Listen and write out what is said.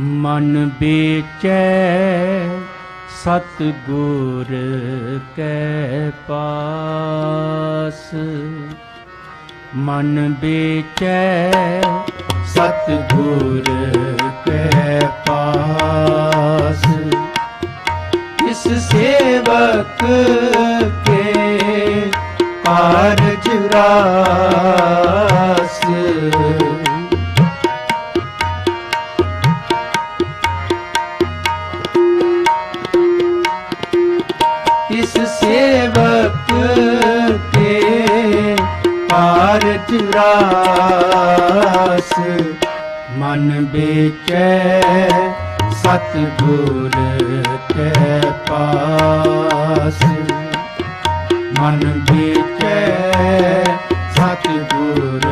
ਮਨ ਬੇਚੈ ਸਤ ਗੁਰ ਕੈ ਪਾਸ। ਮਨ ਬੇਚੈ ਸਤ ਗੁਰ ਕੈ ਪਾਸ। ਇਸ ਸੇਵਕ ਕੇ ਕਾਰਜ ਰਾਸ। ਇਸ ਸੇਵਕ ਕੇ ਕਾਰਜ ਰਾਸ। ਮਨ ਬੇਚੈ ਸਤ ਗੁਰ ਕੈ ਪਾਸ। ਮਨ ਬੇਚੈ ਸਤ ਗੁਰ